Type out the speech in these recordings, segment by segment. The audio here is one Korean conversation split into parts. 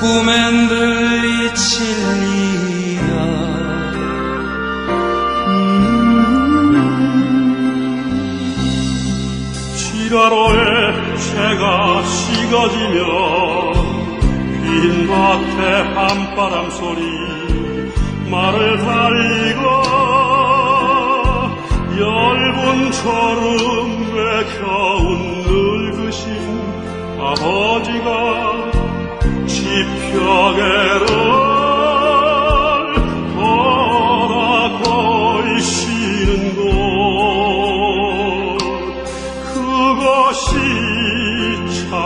꿈엔 들리칠 리야. 지라로에 새가 식어지며 빈 밭에 한바람 소리 말을 달리고 열분처럼 외겨운 늙으신 아버지가 지평에를 돌아 걸으시는 곳. 그것이 참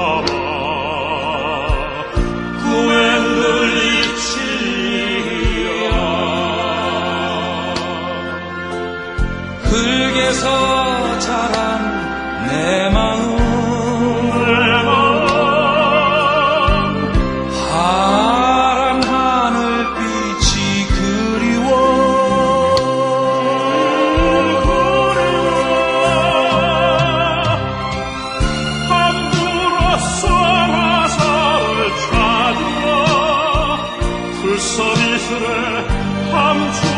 Sometimes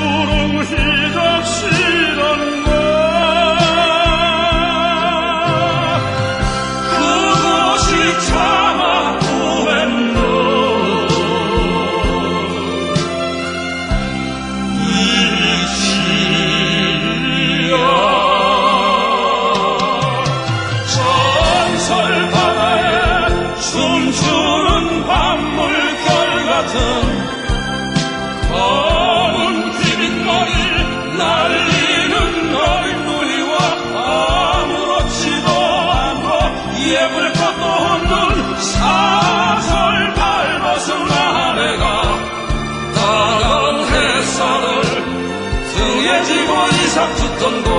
듣던 곳.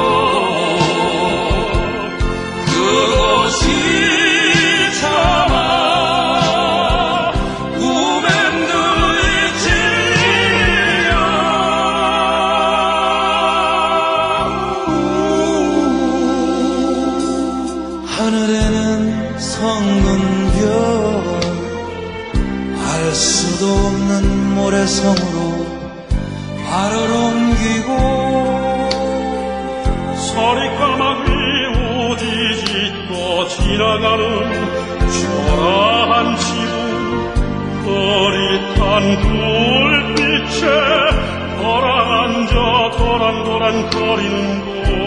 들리지야 하늘에는 성금별. 알 수도 없는 모래성으로 발을 옮기고 지나가는 초라한 지붕 흐릿한 불빛에 돌아앉아 도란도란 거리는 곳